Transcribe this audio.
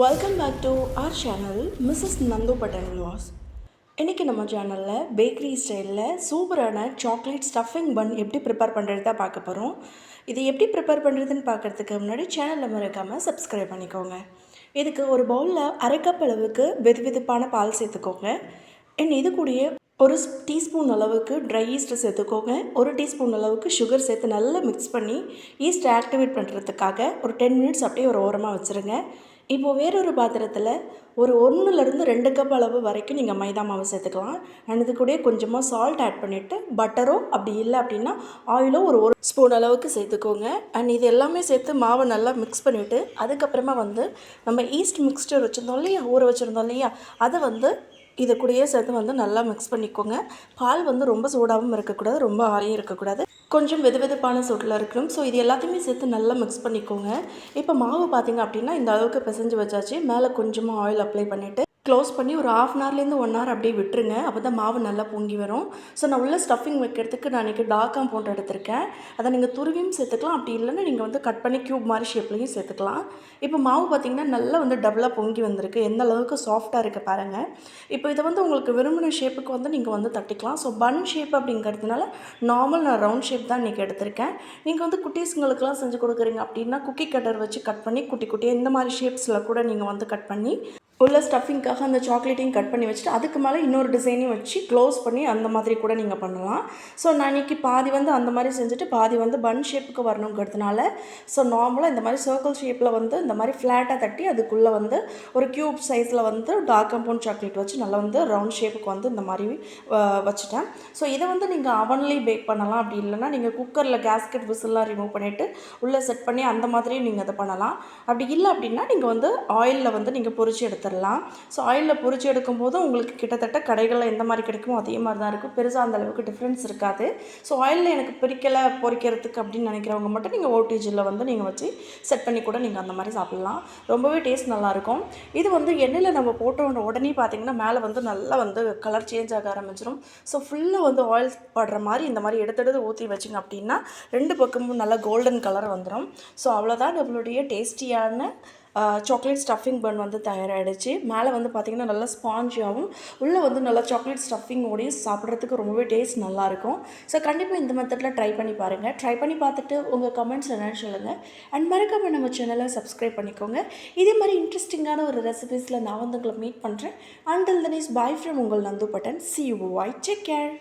Welcome back to our channel Mrs Nandu Pattan Vilas இன்றைக்கி நம்ம சேனலில் பேக்கரி ஸ்டைலில் சூப்பரான சாக்லேட் ஸ்டஃபிங் பன் எப்படி ப்ரிப்பேர் பண்ணுறது தான் பார்க்க போகிறோம் இது எப்படி ப்ரிப்பேர் பண்ணுறதுன்னு பார்க்குறதுக்கு முன்னாடி சேனலில் மறக்காமல் சப்ஸ்கிரைப் பண்ணிக்கோங்க. இதுக்கு ஒரு பவுலில் அரை கப் அளவுக்கு வெது வெதுப்பான பால் சேர்த்துக்கோங்க. அண்ட் இது கூடயே ஒரு டீஸ்பூன் அளவுக்கு ட்ரை ஈஸ்ட்டை சேர்த்துக்கோங்க. ஒரு டீஸ்பூன் அளவுக்கு சுகர் சேர்த்து நல்லா மிக்ஸ் பண்ணி ஈஸ்ட்டை ஆக்டிவேட் பண்ணுறதுக்காக ஒரு டென் மினிட்ஸ் அப்படியே ஒரு ஓரமாக வச்சுருங்க. இப்போது வேறொரு பாத்திரத்தில் ஒரு ஒன்றுலேருந்து ரெண்டு கப் அளவு வரைக்கும் நீங்கள் மைதா மாவு சேர்த்துக்கலாம். அண்ட் இது கூடயே கொஞ்சமாக சால்ட் ஆட் பண்ணிவிட்டு பட்டரோ அப்படி இல்லை அப்படின்னா ஆயிலோ ஒரு ஒரு ஸ்பூன் அளவுக்கு சேர்த்துக்கோங்க. அண்ட் இது எல்லாமே சேர்த்து மாவை நல்லா மிக்ஸ் பண்ணிவிட்டு அதுக்கப்புறமா வந்து நம்ம ஈஸ்ட் மிக்ஸ்டர் வச்சுருந்தோம் இல்லையா? ஊற வச்சுருந்தோம் இல்லையா? அதை வந்து இது கூடயே சேர்த்து வந்து நல்லா மிக்ஸ் பண்ணிக்கோங்க. பால் வந்து ரொம்ப சூடாகவும் இருக்கக்கூடாது ரொம்ப ஆறையும் இருக்கக்கூடாது. கொஞ்சம் வெது வெதுப்பான சூட்டில் இருக்கணும். ஸோ இது எல்லாத்தையுமே சேர்த்து நல்லா மிக்ஸ் பண்ணிக்கோங்க. இப்போ மாவு பார்த்தீங்க அப்படின்னா இந்த அளவுக்கு பிசைஞ்சு வச்சாச்சு. மேலே கொஞ்சமாக ஆயில் அப்ளை பண்ணிவிட்டு க்ளோஸ் பண்ணி ஒரு ஆஃப் அன் ஹவர்லேருந்து ஒன் ஹவர் அப்படியே விட்டுருங்க. அப்போ தான் மாவு நல்லா பொங்கி வரும். ஸோ நான் உள்ள ஸ்டஃபிங் வைக்கிறதுக்கு நான் இன்றைக்கி டார்க் காம்பவுண்ட் எடுத்திருக்கேன். அதை நீங்கள் துருவியும் சேர்த்துக்கலாம். அப்படி இல்லைன்னா நீங்கள் வந்து கட் பண்ணி க்யூப் மாதிரி ஷேப்லையும் சேர்த்துக்கலாம். இப்போ மாவு பார்த்திங்கன்னா நல்லா வந்து டபுளாக பொங்கி வந்திருக்கு. எந்த அளவுக்கு சாஃப்டாக இருக்குது பாருங்கள் இப்போ இதை வந்து உங்களுக்கு விரும்பின ஷேப்புக்கு வந்து நீங்கள் வந்து தட்டிக்கலாம். ஸோ பன் ஷேப் அப்படிங்கிறதுனால நார்மல் நான் ரவுண்ட் ஷேப் தான் இன்றைக்கி எடுத்திருக்கேன். நீங்கள் வந்து குட்டீஸுங்களுக்குலாம் செஞ்சு கொடுக்குறீங்க அப்படின்னா குக்கி கட்டர் வச்சு கட் பண்ணி குட்டி குட்டியாக இந்த மாதிரி ஷேப்ஸில் கூட நீங்கள் வந்து கட் பண்ணி உள்ள ஸ்டஃபிங்காக அந்த சாக்லேட்டையும் கட் பண்ணி வச்சுட்டு அதுக்கு மேலே இன்னொரு டிசைனையும் வச்சு க்ளோஸ் பண்ணி அந்த மாதிரி கூட நீங்கள் பண்ணலாம். ஸோ நான் இன்னைக்கு பாதி வந்து அந்த மாதிரி செஞ்சுட்டு பாதி வந்து பன் ஷேப்புக்கு வரணுங்கிறதுனால ஸோ நார்மலாக இந்த மாதிரி சர்க்கிள் ஷேப்பில் வந்து இந்த மாதிரி ஃப்ளாட்டாக தட்டி அதுக்குள்ளே வந்து ஒரு க்யூப் சைஸில் வந்து டார்க் கம்பவுண்ட் சாக்லேட் வச்சு நல்லா வந்து ரவுண்ட் ஷேப்புக்கு வந்து இந்த மாதிரி வச்சுட்டேன். ஸோ இதை வந்து நீங்கள் அவன்லேயும் பேக் பண்ணலாம். அப்படி இல்லைன்னா நீங்கள் குக்கரில் கேஸ்கெட் விசில்லாம் ரிமூவ் பண்ணிவிட்டு உள்ளே செட் பண்ணி அந்த மாதிரியும் நீங்கள் அதை பண்ணலாம். அப்படி இல்லை அப்படின்னா நீங்கள் வந்து ஆயிலில் வந்து நீங்கள் பொரிச்சு எடுத்துடலாம். ஸோ ஆயிலில் பொறித்து எடுக்கும் போது உங்களுக்கு கிட்டத்தட்ட கடைகளில் எந்த மாதிரி கிடைக்குமோ அதே மாதிரி தான் இருக்கும். பெருசாக அந்த அளவுக்கு டிஃப்ரென்ஸ் இருக்காது. ஸோ ஆயிலில் எனக்கு பிரிக்கலை பொரிக்கிறதுக்கு அப்படின்னு நினைக்கிறவங்க மட்டும் நீங்கள் ஓடிஜியில் வந்து நீங்கள் வச்சு செட் பண்ணி கூட நீங்கள் அந்த மாதிரி சாப்பிட்லாம். ரொம்பவே டேஸ்ட் நல்லாயிருக்கும் இது வந்து எண்ணெயில் நம்ம போட்ட உடனே பார்த்தீங்கன்னா மேலே வந்து நல்லா வந்து கலர் சேஞ்ச் ஆக ஆரம்பிச்சிடும் ஸோ ஃபுல்லாக வந்து ஆயில் படுற மாதிரி இந்த மாதிரி எடுத்தெடுத்து ஊற்றி வச்சிங்க அப்படின்னா ரெண்டு பக்கமும் நல்லா கோல்டன் கலர் வந்துடும் ஸோ அவ்வளோதான் நம்மளுடைய டேஸ்டியான சாக்லேட் ஸ்டஃபிங் பன் வந்து தயாராகிடுச்சு மேலே வந்து பார்த்திங்கன்னா நல்லா ஸ்பாஞ்சியாகவும் உள்ளே வந்து நல்லா சாக்லேட் ஸ்டஃபிங்கோடையும் சாப்பிட்றதுக்கு ரொம்பவே டேஸ்ட் நல்லாயிருக்கும். ஸோ கண்டிப்பாக இந்த மெத்தடில் ட்ரை பண்ணி பாருங்கள் ட்ரை பண்ணி பார்த்துட்டு உங்கள் கமெண்ட்ஸ் என்னென்னு சொல்லுங்கள் அண்ட் மறக்காமல் நம்ம சேனலை சப்ஸ்கிரைப் பண்ணிக்கோங்க. இதே மாதிரி இன்ட்ரெஸ்டிங்கான ஒரு ரெசிபீஸில் நான் வந்து உங்களை மீட் பண்ணுறேன் அண்டில் இஸ் பாய் ஃப்ரம் உங்கள் Nandu Pattan. See you I take care